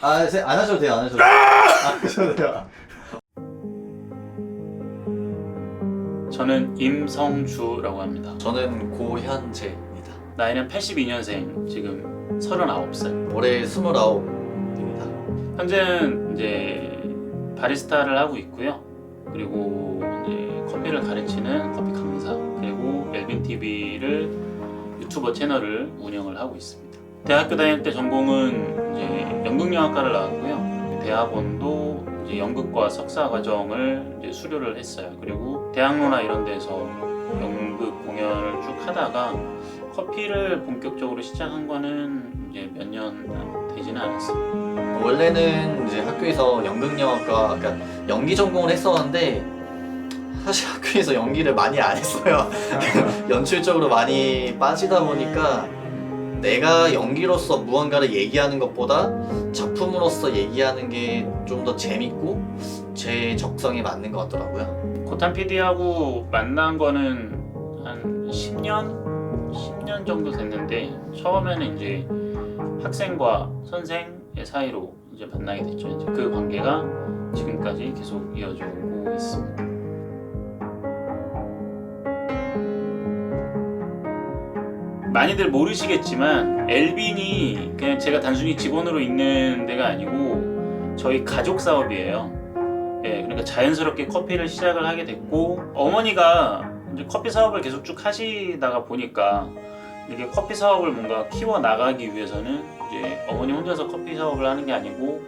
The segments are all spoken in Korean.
아, 세- 안 하셔도 돼요, 안 하셔도 돼요. 안 하셔도 돼요. 저는 임성주라고 합니다. 저는 고현재입니다. 나이는 82년생, 지금 39살. 올해 29입니다. 현재는 이제 바리스타를 하고 있고요. 그리고 이제 커피를 가르치는 커피 강사, 그리고 엘빈 TV를 유튜버 채널을 운영을 하고 있습니다. 대학교 다닐 때 전공은 이제 연극영화과를 나왔고요. 대학원도 이제 연극과 석사 과정을 이제 수료를 했어요. 그리고 대학로나 이런 데서 연극 공연을 쭉 하다가 커피를 본격적으로 시작한 거는 이제 몇 년 되지는 않았어요. 원래는 이제 학교에서 연극영화과, 그러니까 연기 전공을 했었는데 사실 학교에서 연기를 많이 안 했어요. 연출적으로 많이 빠지다 보니까 내가 연기로서 무언가를 얘기하는 것보다 작품으로서 얘기하는 게 좀 더 재밌고 제 적성에 맞는 것 같더라고요. 고탄 PD하고 만난 거는 한 10년? 10년 정도 됐는데 처음에는 이제 학생과 선생의 사이로 이제 만나게 됐죠. 이제 그 관계가 지금까지 계속 이어져 오고 있습니다. 많이들 모르시겠지만 엘빈이 그냥 제가 단순히 직원으로 있는 데가 아니고 저희 가족 사업이에요. 예, 그러니까 자연스럽게 커피를 시작을 하게 됐고 어머니가 이제 커피 사업을 계속 쭉 하시다가 보니까 이게 커피 사업을 뭔가 키워 나가기 위해서는 이제 어머니 혼자서 커피 사업을 하는 게 아니고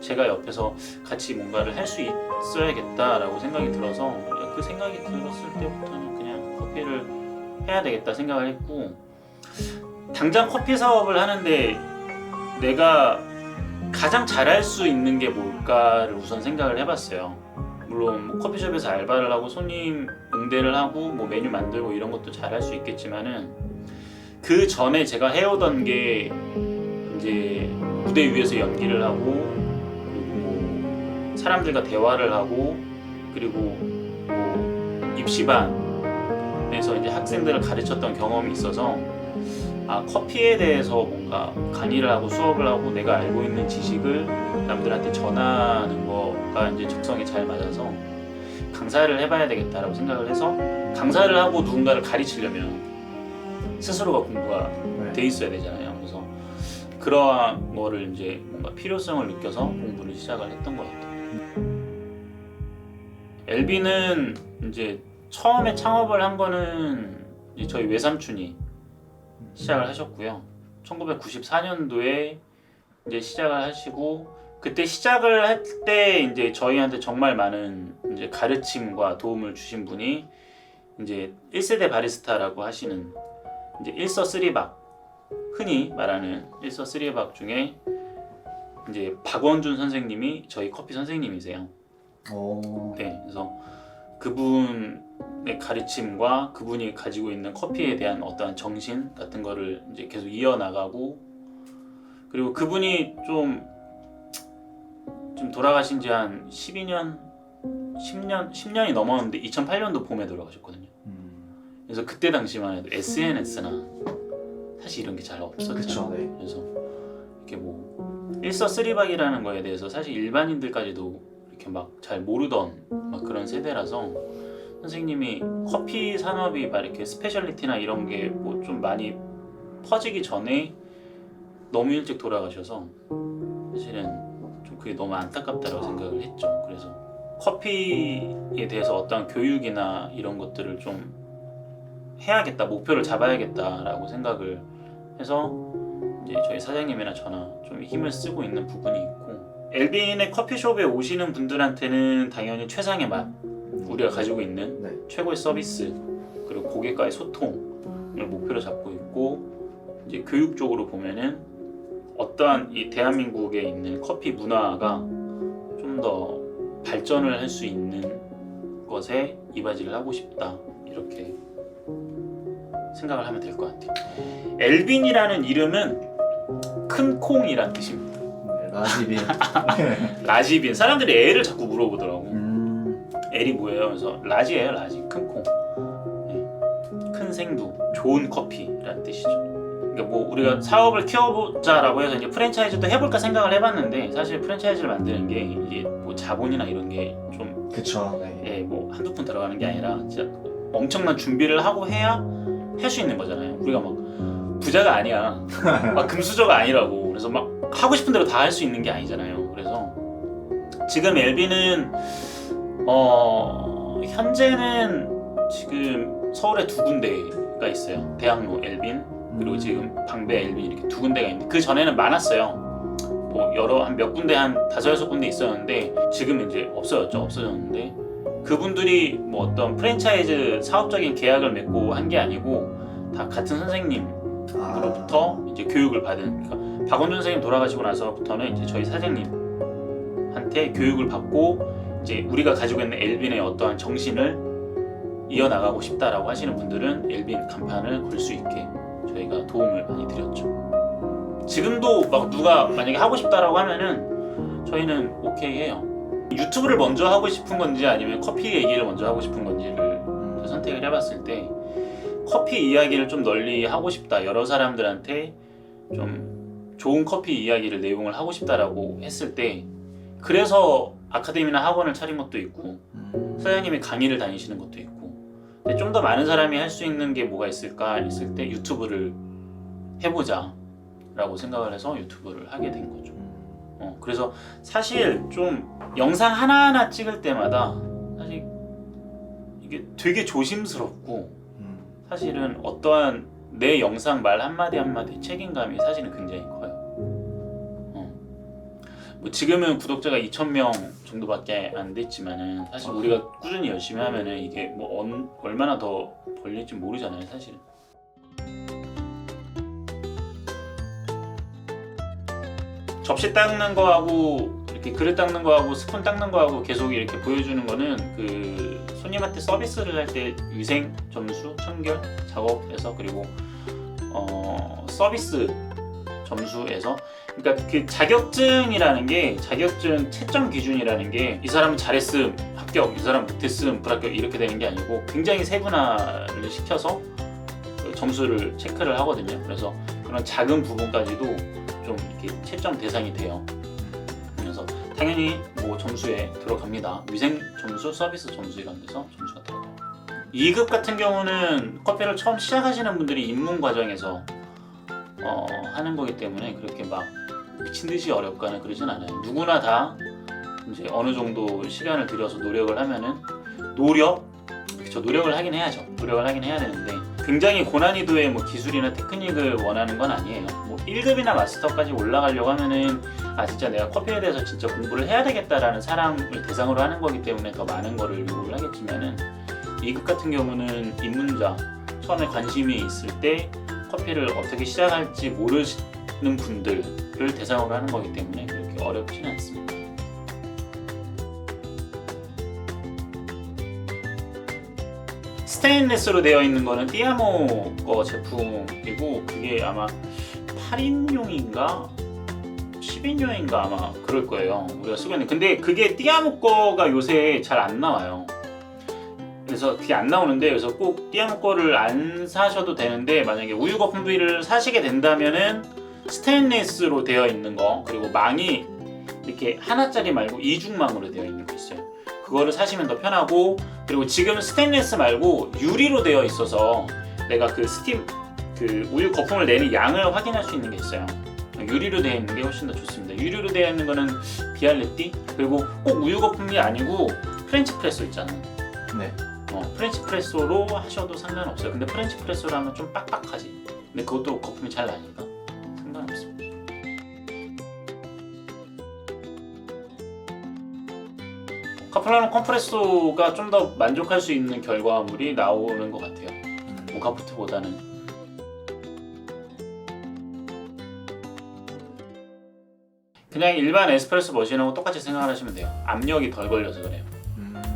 제가 옆에서 같이 뭔가를 할 수 있어야겠다라고 생각이 들어서 그 생각이 들었을 때부터는 그냥 커피를 해야 되겠다 생각을 했고 당장 커피 사업을 하는데 내가 가장 잘할 수 있는 게 뭘까를 우선 생각을 해봤어요. 물론 뭐 커피숍에서 알바를 하고 손님 응대를 하고 뭐 메뉴 만들고 이런 것도 잘할 수 있겠지만은 그 전에 제가 해오던 게 이제 무대 위에서 연기를 하고 그리고 뭐 사람들과 대화를 하고 그리고 뭐 입시반에서 이제 학생들을 가르쳤던 경험이 있어서 아 커피에 대해서 뭔가 강의를 하고 수업을 하고 내가 알고 있는 지식을 남들한테 전하는 거가 이제 적성에 잘 맞아서 강사를 해봐야 되겠다라고 생각을 해서 강사를 하고 누군가를 가르치려면 스스로가 공부가 돼 있어야 되잖아요. 그래서 그러한 거를 이제 뭔가 필요성을 느껴서 공부를 시작을 했던 것 같아요. 엘비는 이제 처음에 창업을 한 거는 저희 외삼촌이 시작을 하셨고요. 1994년도에 이제 시작을 하시고 그때 시작을 할 때 이제 저희한테 정말 많은 이제 가르침과 도움을 주신 분이 이제 1세대 바리스타라고 하시는 이제 1서 3박 흔히 말하는 1서 3박 중에 이제 박원준 선생님이 저희 커피 선생님이세요. 오. 네, 그래서 그분의 가르침과 그분이 가지고 있는 커피에 대한 어떠한 정신 같은 거를 이제 계속 이어나가고 그리고 그분이 좀, 좀 돌아가신 지 한 12년, 10년, 10년이 넘었는데 2008년도 봄에 돌아가셨거든요. 음. 그래서 그때 당시만 해도 SNS나 사실 이런 게 잘 없었잖아요. 그쵸, 네. 그래서 이렇게 뭐 일서쓰리박이라는 거에 대해서 사실 일반인들까지도 이렇게 막 잘 모르던 막 그런 세대라서 선생님이 커피 산업이 막 이렇게 스페셜리티나 이런 게 뭐 좀 많이 퍼지기 전에 너무 일찍 돌아가셔서 사실은 좀 그게 너무 안타깝다고 생각을 했죠. 그래서 커피에 대해서 어떤 교육이나 이런 것들을 좀 해야겠다 목표를 잡아야겠다라고 생각을 해서 이제 저희 사장님이나 저나 좀 힘을 쓰고 있는 부분이 있고 엘빈의 커피숍에 오시는 분들한테는 당연히 최상의 맛 우리가 가지고 있는 네. 최고의 서비스 그리고 고객과의 소통을 목표로 잡고 있고 이제 교육 쪽으로 보면은 어떠한 이 대한민국에 있는 커피 문화가 좀 더 발전을 할 수 있는 것에 이바지를 하고 싶다 이렇게 생각을 하면 될 것 같아요. 엘빈이라는 이름은 큰 콩이란 뜻입니다. 네, 라지빈. 라지빈 사람들이 L을 자꾸 물어보더라고. 음. L이 뭐예요? 그래서 라지예요, 라지. 큰 콩. 네. 큰 생두, 좋은 커피라는 뜻이죠. 그러니까 뭐 우리가 사업을 키워보자라고 해서 이제 프랜차이즈도 해볼까 생각을 해봤는데 사실 프랜차이즈를 만드는 게 이게 뭐 자본이나 이런 게좀 그쵸. 네. 예, 뭐 한두 푼 들어가는 게 아니라 진짜 엄청난 준비를 하고 해야 할 수 있는 거잖아요. 우리가 막 부자가 아니야. 막 금수저가 아니라고. 그래서 막 하고 싶은 대로 다 할 수 있는 게 아니잖아요. 그래서 지금 엘비는 어 현재는 지금 서울에 두 군데가 있어요. 대학로 엘빈 그리고 지금 방배 엘빈 이렇게 두 군데가 있는데 그 전에는 많았어요. 뭐 여러 한 몇 군데 한 다섯 여섯 군데 있었는데 지금 이제 없어졌죠. 없어졌는데 그분들이 뭐 어떤 프랜차이즈 사업적인 계약을 맺고 한 게 아니고 다 같은 선생님으로부터 아, 이제 교육을 받은 그러니까 박원준 선생님 돌아가시고 나서부터는 이제 저희 사장님한테 교육을 받고 이제 우리가 가지고 있는 엘빈의 어떠한 정신을 이어나가고 싶다라고 하시는 분들은 엘빈 간판을 걸 수 있게 저희가 도움을 많이 드렸죠. 지금도 막 누가 만약에 하고 싶다라고 하면은 저희는 오케이 해요. 유튜브를 먼저 하고 싶은 건지 아니면 커피 얘기를 먼저 하고 싶은 건지를 음, 선택을 해봤을 때 커피 이야기를 좀 널리 하고 싶다 여러 사람들한테 좀 좋은 커피 이야기를 내용을 하고 싶다라고 했을 때 그래서 아카데미나 학원을 차린 것도 있고 음, 사장님이 강의를 다니시는 것도 있고 근데 좀 더 많은 사람이 할 수 있는 게 뭐가 있을까 했을 때 유튜브를 해보자 라고 생각을 해서 유튜브를 하게 된 거죠 음. 어, 그래서 사실 좀 영상 하나하나 찍을 때마다 사실 이게 되게 조심스럽고 음. 사실은 어떠한 내 영상 말 한마디 한마디 책임감이 사실은 굉장히 커요. 어. 뭐 지금은 구독자가 2,000명 정도밖에 안 됐지만은 사실 우리가 꾸준히 열심히 하면은 이게 뭐 언- 얼마나 더 벌릴지 모르잖아요, 사실은. 접시 닦는 거하고 이렇게 그릇 닦는 거하고 스푼 닦는 거하고 계속 이렇게 보여주는 거는 그 손님한테 서비스를 할 때 위생 점수 청결 작업에서 그리고 어 서비스 점수에서 그러니까 그 자격증이라는 게 자격증 채점 기준이라는 게 이 사람은 잘했음 합격 이 사람 못했음 불합격 이렇게 되는 게 아니고 굉장히 세분화를 시켜서 그 점수를 체크를 하거든요 그래서 그런 작은 부분까지도 좀 이렇게 채점 대상이 돼요 그래서 당연히 뭐 점수에 들어갑니다. 위생 점수, 서비스 점수 이런 데서 점수가 들어가요. 2급 같은 경우는 커피를 처음 시작하시는 분들이 입문 과정에서 어, 하는 거기 때문에 그렇게 막 미친 듯이 어렵거나 그러진 않아요. 누구나 다 이제 어느 정도 시간을 들여서 노력을 하면은 노력, 그쵸 노력을 하긴 해야죠. 노력을 하긴 해야 되는데 굉장히 고난이도의 뭐 기술이나 테크닉을 원하는 건 아니에요. 뭐 1급이나 마스터까지 올라가려고 하면은 아 진짜 내가 커피에 대해서 진짜 공부를 해야 되겠다라는 사람을 대상으로 하는 거기 때문에 더 많은 거를 요구를 하겠지만은 2급 같은 경우는 입문자 처음에 관심이 있을 때 커피를 어떻게 시작할지 모르는 분들을 대상으로 하는 거기 때문에 그렇게 어렵지는 않습니다. 스테인레스로 되어 있는 거는 띠아모 거 제품이고 그게 아마 8인용인가 10인용인가 아마 그럴 거예요. 우리가 쓰고 있는. 근데 그게 띠아모 거가 요새 잘 안 나와요. 그래서 그게 안 나오는데 그래서 꼭 띠아모 거를 안 사셔도 되는데 만약에 우유 거품 부위를 사시게 된다면은 스테인리스로 되어 있는 거 그리고 망이 이렇게 하나짜리 말고 이중망으로 되어 있는 거 있어요. 그거를 사시면 더 편하고 그리고 지금 스테인리스 말고 유리로 되어 있어서 내가 그 스팀 그 우유 거품을 내는 양을 확인할 수 있는 게 있어요. 유리로 되어 있는 게 훨씬 더 좋습니다. 유리로 되어 있는 거는 비알레띠 그리고 꼭 우유 거품이 아니고 프렌치 프레소 있잖아요. 네. 어, 프렌치 프레소로 하셔도 상관없어요. 근데 프렌치 프레소로 하면 좀 빡빡하지. 근데 그것도 거품이 잘 나니까 상관없습니다. 카플라노 컴프레소가 좀 더 만족할 수 있는 결과물이 나오는 것 같아요. 음. 모카포트보다는 그냥 일반 에스프레소 머신하고 똑같이 생각을 하시면 돼요. 압력이 덜 걸려서 그래요.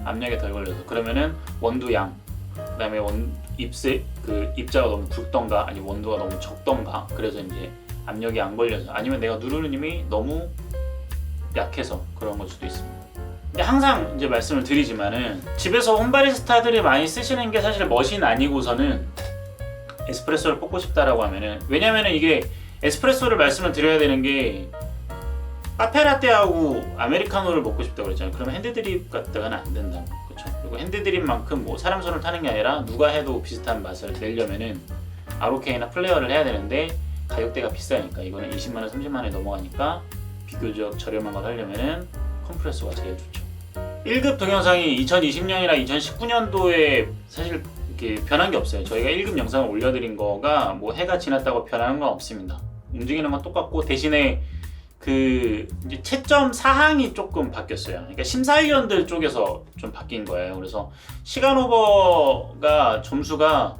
음. 압력이 덜 걸려서 그러면은 원두 양 그다음에 원 입세 그 입자가 너무 굵던가 아니 원두가 너무 적던가 그래서 이제 압력이 안 걸려서 아니면 내가 누르는 힘이 너무 약해서 그런 걸 수도 있습니다. 근데 항상 이제 말씀을 드리지만은 집에서 홈바리스타들이 많이 쓰시는 게 사실 머신 아니고서는 에스프레소를 뽑고 싶다라고 하면은 왜냐면은 이게 에스프레소를 말씀을 드려야 되는 게 카페라떼하고 아메리카노를 먹고 싶다고 그랬잖아요. 그러면 핸드드립 갖다가는 안 된다. 그렇죠? 그리고 핸드드립만큼 뭐 사람 손을 타는 게 아니라 누가 해도 비슷한 맛을 내려면은 아로케이나 플레어를 해야 되는데 가격대가 비싸니까 이거는 20만 원, 30만 원이 넘어가니까 비교적 저렴한 걸 하려면은 컴프레소가 제일 좋죠. 1급 동영상이 2020년이나 2019년도에 사실 이렇게 변한 게 없어요. 저희가 1급 영상을 올려드린 거가 뭐 해가 지났다고 변하는 건 없습니다. 움직이는 건 똑같고 대신에 그 채점 사항이 조금 바뀌었어요. 그러니까 심사위원들 쪽에서 좀 바뀐 거예요. 그래서 시간 오버가 점수가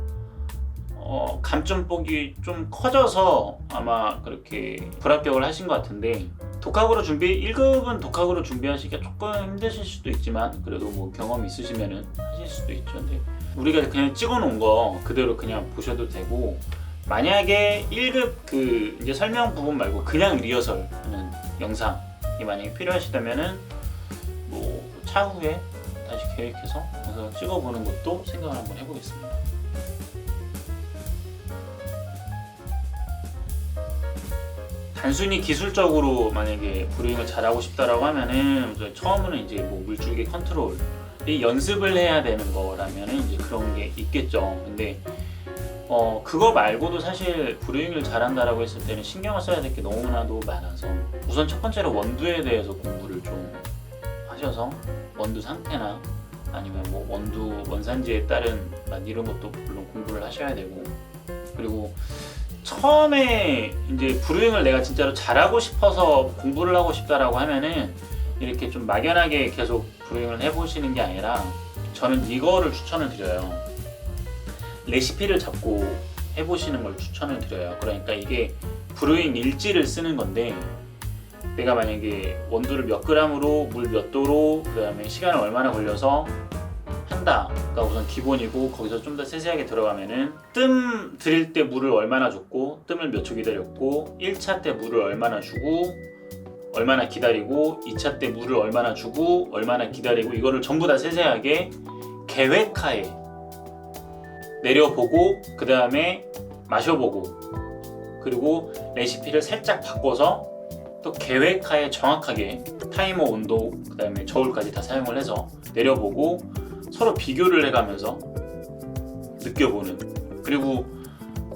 어, 감점폭이 좀 커져서 아마 그렇게 불합격을 하신 것 같은데 독학으로 준비 1급은 독학으로 준비하시기가 조금 힘드실 수도 있지만 그래도 뭐 경험 있으시면은 하실 수도 있죠. 근데 우리가 그냥 찍어놓은 거 그대로 그냥 보셔도 되고 만약에 1급 그 이제 설명 부분 말고 그냥 리허설 하는 영상이 만약에 필요하시다면은 뭐 차후에 다시 계획해서 영상을 찍어보는 것도 생각을 한번 해보겠습니다. 단순히 기술적으로 만약에 브루잉을 잘하고 싶다라고 하면은 처음에는 이제 뭐 물줄기 컨트롤 이 연습을 해야 되는 거라면은 이제 그런 게 있겠죠. 근데 어 그거 말고도 사실 브루잉을 잘한다라고 했을 때는 신경을 써야 될 게 너무나도 많아서 우선 첫 번째로 원두에 대해서 공부를 좀 하셔서 원두 상태나 아니면 뭐 원두 원산지에 따른 맛 이런 것도 물론 공부를 하셔야 되고 그리고 처음에 이제 브루잉을 내가 진짜로 잘하고 싶어서 공부를 하고 싶다라고 하면은 이렇게 좀 막연하게 계속 브루잉을 해보시는 게 아니라 저는 이거를 추천을 드려요. 레시피를 잡고 해보시는 걸 추천을 드려요. 그러니까 이게 브루잉 일지를 쓰는 건데 내가 만약에 원두를 몇 그램으로 물 몇 도로 그다음에 시간을 얼마나 걸려서 한다가 우선 기본이고 거기서 좀 더 세세하게 들어가면은 뜸 들일 때 물을 얼마나 줬고 뜸을 몇 초 기다렸고 1차 때 물을 얼마나 주고 얼마나 기다리고 2차 때 물을 얼마나 주고 얼마나 기다리고 이거를 전부 다 세세하게 계획하에 내려보고 그 다음에 마셔보고 그리고 레시피를 살짝 바꿔서 또 계획하에 정확하게 타이머 온도 그 다음에 저울까지 다 사용을 해서 내려보고 서로 비교를 해가면서 느껴보는. 그리고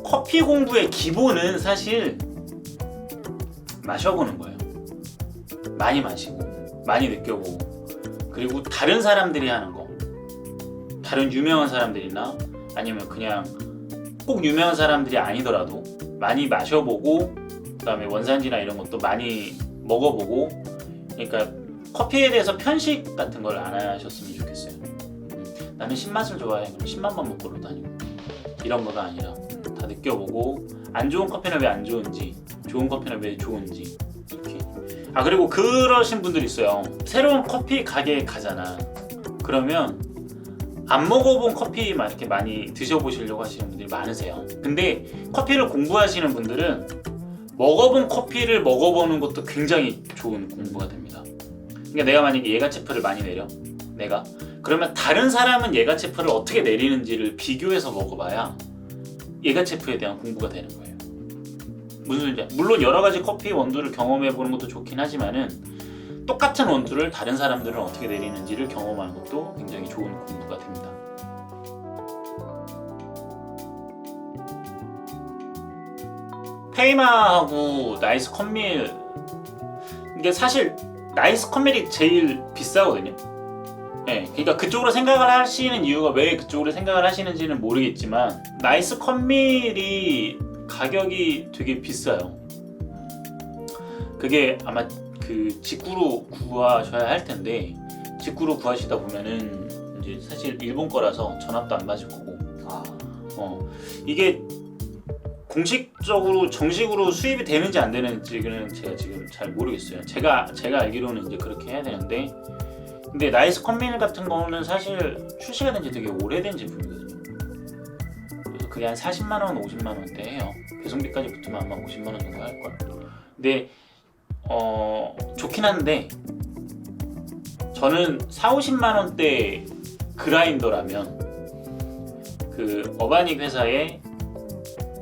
커피 공부의 기본은 사실 마셔보는 거예요. 많이 마시고 많이 느껴보고. 그리고 다른 사람들이 하는 거. 다른 유명한 사람들이나 아니면 그냥 꼭 유명한 사람들이 아니더라도 많이 마셔보고 그다음에 원산지나 이런 것도 많이 먹어보고 그러니까 커피에 대해서 편식 같은 걸 안 하셨으면 좋겠어요. 음, 나는 신맛을 좋아해. 그럼 신맛만 먹고로 다니고 이런 거가 아니라 다 느껴보고 안 좋은 커피는 왜 안 좋은지, 좋은 커피는 왜 좋은지 이렇게. 아 그리고 그러신 분들 있어요. 새로운 커피 가게에 가잖아. 그러면 안 먹어본 커피만 이렇게 많이 드셔보시려고 하시는 분들이 많으세요. 근데 커피를 공부하시는 분들은 먹어본 커피를 먹어보는 것도 굉장히 좋은 공부가 됩니다. 그러니까 내가 만약에 예가체프를 많이 내려, 내가 그러면 다른 사람은 예가체프를 어떻게 내리는지를 비교해서 먹어봐야 예가체프에 대한 공부가 되는 거예요. 무슨? 물론 여러 가지 커피 원두를 경험해 보는 것도 좋긴 하지만은 똑같은 원두를 다른 사람들은 어떻게 내리는지를 경험하는 것도 굉장히 좋은 공부가 됩니다. 페이마하고 나이스 컴밀 이게 사실 나이스 컴밀이 제일 비싸거든요. 네, 그러니까 그쪽으로 생각을 하시는 이유가 왜 그쪽으로 생각을 하시는지는 모르겠지만 나이스 컴밀이 가격이 되게 비싸요. 그게 아마 그 직구로 구하셔야 할 텐데 직구로 구하시다 보면은 이제 사실 일본 거라서 전압도 안 맞을 거고 아, 어 이게 공식적으로 정식으로 수입이 되는지 안 되는지는 제가 지금 잘 모르겠어요. 제가 제가 알기로는 이제 그렇게 해야 되는데 근데 나이스 컨비니 같은 거는 사실 출시가 된 지 되게 오래된 제품이거든요. 그래서 그게 한 40만 원, 50만 원대 해요. 배송비까지 붙으면 아마 50만 원 정도 할 걸. 근데 어 좋긴 한데 저는 4, 50만 원대 그라인더라면 그 어바닉 회사의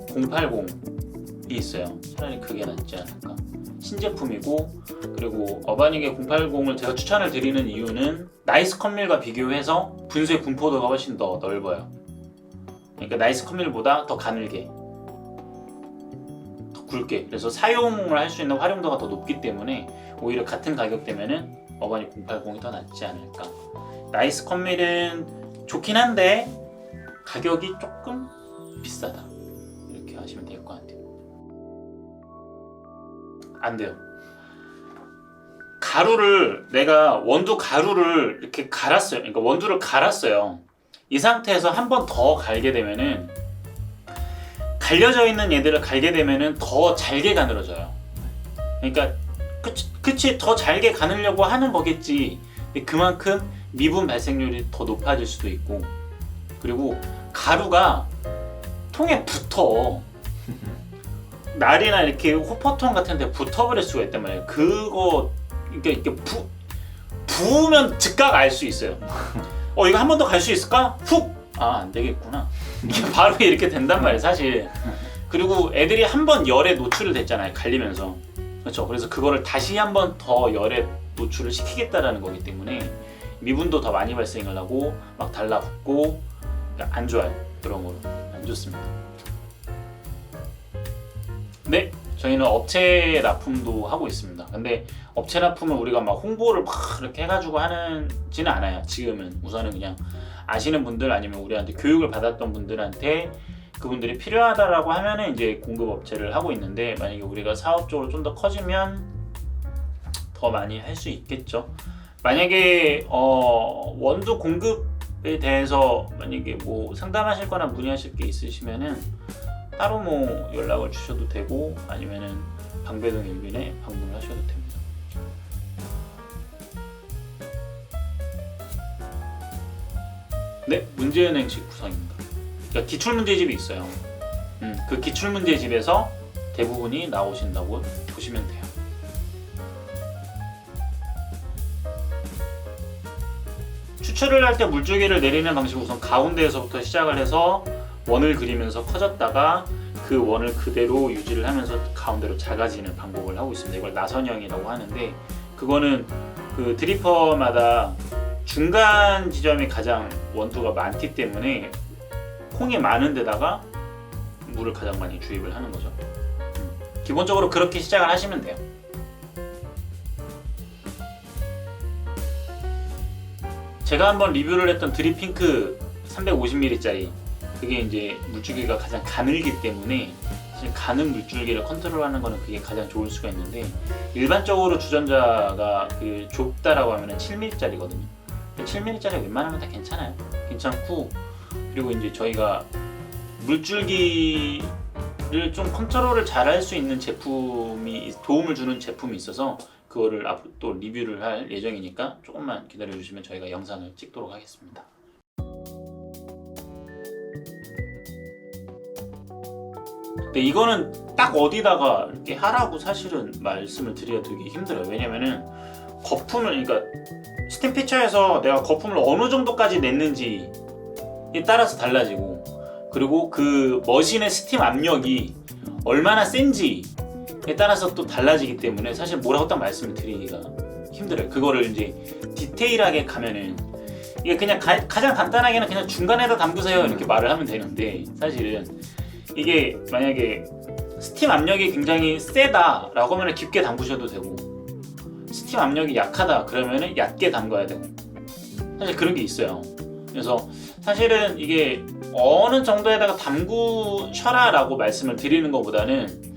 080이 있어요. 차라리 그게 낫지 않을까. 신제품이고 그리고 어바닉의 080을 제가 추천을 드리는 이유는 나이스 컴밀과 비교해서 분수의 분포도가 훨씬 더 넓어요. 그러니까 나이스 컴밀보다 더 가늘게, 더 굵게. 그래서 사용을 할 수 있는 활용도가 더 높기 때문에 오히려 같은 가격대면은 어바닉 080이 더 낫지 않을까. 나이스 컴밀은 좋긴 한데 가격이 조금 비싸다. 이렇게 하시면 될 것 같아요. 안 돼요. 가루를 내가 원두 가루를 이렇게 갈았어요. 그러니까 원두를 갈았어요. 이 상태에서 한 번 더 갈게 되면은 갈려져 있는 얘들을 갈게 되면은 더 잘게 가늘어져요. 그러니까 그치, 그치 더 잘게 가늘려고 하는 거겠지. 근데 그만큼 미분 발생률이 더 높아질 수도 있고 그리고 가루가 통에 붙어. 날이나 이렇게 호퍼통 같은 데 붙어버릴 수가 있단 말이에요. 그거 이렇게 이렇게 부 부으면 즉각 알 수 있어요. 어 이거 한 번 더 갈 수 있을까? 훅! 아 안 되겠구나. 바로 이렇게 된단 말이에요, 사실. 그리고 애들이 한 번 열에 노출을 됐잖아요, 갈리면서. 그렇죠. 그래서 그거를 다시 한 번 더 열에 노출을 시키겠다라는 거기 때문에 미분도 더 많이 발생을 하고 막 달라붙고 그러니까 안 좋아요. 그런 거로 안 좋습니다. 네, 저희는 업체 납품도 하고 있습니다. 근데 업체 납품을 우리가 막 홍보를 막 이렇게 해가지고 하는지는 않아요. 지금은 우선은 그냥 아시는 분들 아니면 우리한테 교육을 받았던 분들한테 그분들이 필요하다라고 하면은 이제 공급 업체를 하고 있는데 만약에 우리가 사업적으로 좀 더 커지면 더 많이 할 수 있겠죠. 만약에 어, 원두 공급에 대해서 만약에 뭐 상담하실 거나 문의하실 게 있으시면은 따로 뭐 연락을 주셔도 되고 아니면은 방배동 일빈에 방문을 하셔도 됩니다. 네, 문제은행식 구성입니다. 그러니까 기출 문제집이 있어요. 음, 그 기출 문제집에서 대부분이 나오신다고 보시면 돼요. 추출을 할 때 물줄기를 내리는 방식은 우선 가운데에서부터 시작을 해서 원을 그리면서 커졌다가 그 원을 그대로 유지를 하면서 가운데로 작아지는 방법을 하고 있습니다. 이걸 나선형이라고 하는데 그거는 그 드리퍼마다 중간 지점이 가장 원두가 많기 때문에 콩이 많은 데다가 물을 가장 많이 주입을 하는 거죠. 음, 기본적으로 그렇게 시작을 하시면 돼요. 제가 한번 리뷰를 했던 드립핑크 350ml짜리 그게 이제 물줄기가 가장 가늘기 때문에 사실 가는 물줄기를 컨트롤하는 거는 그게 가장 좋을 수가 있는데 일반적으로 주전자가 그 좁다라고 하면은 7mm짜리거든요. 7mm짜리 웬만하면 다 괜찮아요. 괜찮고 그리고 이제 저희가 물줄기를 좀 컨트롤을 잘 할 수 있는 제품이 도움을 주는 제품이 있어서 그거를 앞으로 또 리뷰를 할 예정이니까 조금만 기다려 주시면 저희가 영상을 찍도록 하겠습니다. 근데 이거는 딱 어디다가 이렇게 하라고 사실은 말씀을 드려야 되기 힘들어요. 왜냐면은 거품을 그러니까 스팀 피처에서 내가 거품을 어느 정도까지 냈는지에 따라서 달라지고 그리고 그 머신의 스팀 압력이 얼마나 센지에 따라서 또 달라지기 때문에 사실 뭐라고 딱 말씀을 드리기가 힘들어요. 그거를 이제 디테일하게 가면은 이게 그냥 가, 장 간단하게는 그냥 중간에다 담그세요 이렇게 말을 하면 되는데 사실은 이게 만약에 스팀 압력이 굉장히 세다라고 하면 깊게 담그셔도 되고 스팀 압력이 약하다 그러면 얕게 담가야 되고 사실 그런 게 있어요. 그래서 사실은 이게 어느 정도에다가 담그셔라라고 말씀을 드리는 것보다는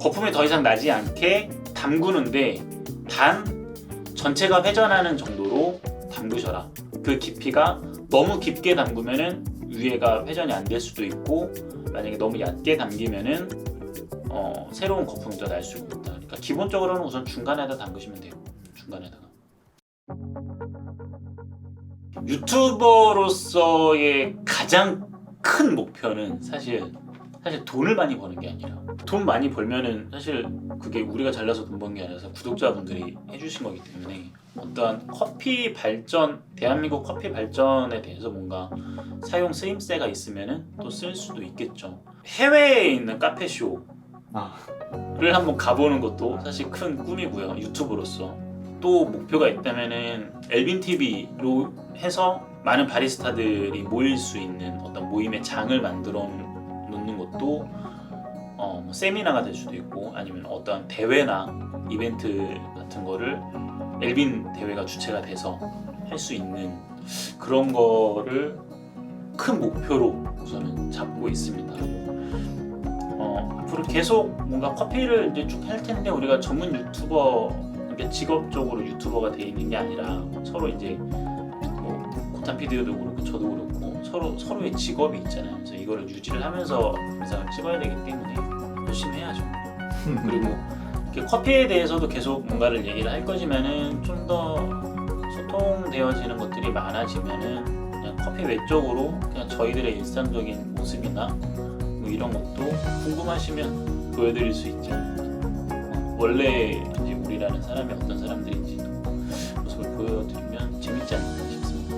거품이 더 이상 나지 않게 담그는데 단 전체가 회전하는 정도로 담그셔라. 그 깊이가 너무 깊게 담그면은 위에가 회전이 안 될 수도 있고 만약에 너무 얕게 담기면은 어, 새로운 거품이 더날 수가 있다. 그러니까 기본적으로는 우선 중간에다 담그시면 돼요. 중간에다가. 유튜버로서의 가장 큰 목표는 사실 사실 돈을 많이 버는 게 아니라 돈 많이 벌면은 사실 그게 우리가 잘나서 돈 버는 게 아니라서 구독자분들이 해주신 거기 때문에 어떠한 커피 발전 대한민국 커피 발전에 대해서 뭔가 사용 쓰임새가 있으면은 또 쓸 수도 있겠죠 해외에 있는 카페쇼 를 아. 한번 가보는 것도 사실 큰 꿈이고요 유튜브로서 또 목표가 있다면은 엘빈 TV로 해서 많은 바리스타들이 모일 수 있는 어떤 모임의 장을 만들어 놓는 것도 어, 뭐 세미나가 될 수도 있고 아니면 어떤 대회나 이벤트 같은 거를 엘빈 대회가 주체가 돼서 할 수 있는 그런 거를 큰 목표로 우선은 잡고 있습니다. 어, 앞으로 계속 뭔가 커피를 이제 쭉 할 텐데 우리가 전문 유튜버 그러니까 직업적으로 유튜버가 돼 있는 게 아니라 서로 이제 뭐 고탄 피디도 그렇고 저도 그렇고 서로 서로의 직업이 있잖아요. 그래서 이거를 유지를 하면서 영상을 찍어야 되기 때문에 열심히 해야죠. 그리고 커피에 대해서도 계속 뭔가를 얘기를 할 거지만은 좀 더 소통되어지는 것들이 많아지면은 그냥 커피 외적으로 그냥 저희들의 일상적인 모습이나 뭐 이런 것도 궁금하시면 보여드릴 수 있잖아요. 어, 원래 이제 우리라는 사람이 어떤 사람들인지 모습을 보여드리면 재밌지 않을까 싶습니다.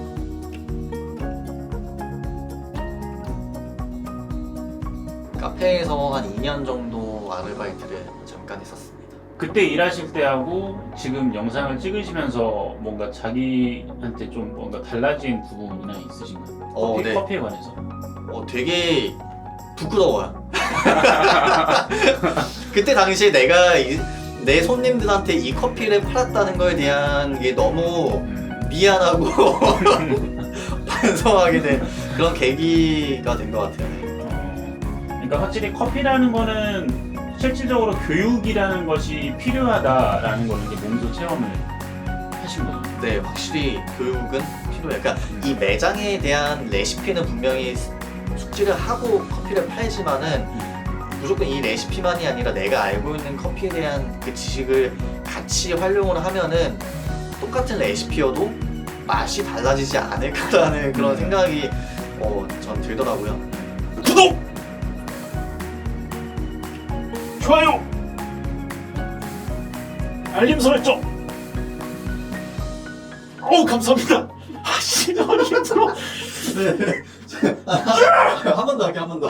카페에서 한 2년 정도 아르바이트를 잠깐 했었습니다. 그때 일하실 때하고 지금 영상을 찍으시면서 뭔가 자기한테 좀 뭔가 달라진 부분이나 있으신가요? 어, 커피, 네. 커피에 관해서. 어, 되게 부끄러워요. 그때 당시에 내가 이- 내 손님들한테 이 커피를 팔았다는 거에 대한 게 너무 음. 미안하고 반성하게 된 그런 계기가 된 것 같아요. 네. 어, 그러니까 확실히 커피라는 거는 실질적으로 교육이라는 것이 필요하다라는 거는 이제 몸소 체험을 하신 거죠. 네, 확실히 교육은 필요해요. 그러니까 음. 이 매장에 대한 레시피는 분명히 숙지를 하고 커피를 팔지만은 무조건 이 레시피만이 아니라 내가 알고 있는 커피에 대한 그 지식을 같이 활용을 하면은 똑같은 레시피여도 맛이 달라지지 않을까라는 그런 음. 생각이 어, 전 들더라고요. 구독! 좋아요! 알림 설정! 어우 감사합니다! 아씨 너무 힘들어! 한 번 더 할게, 한 번 더.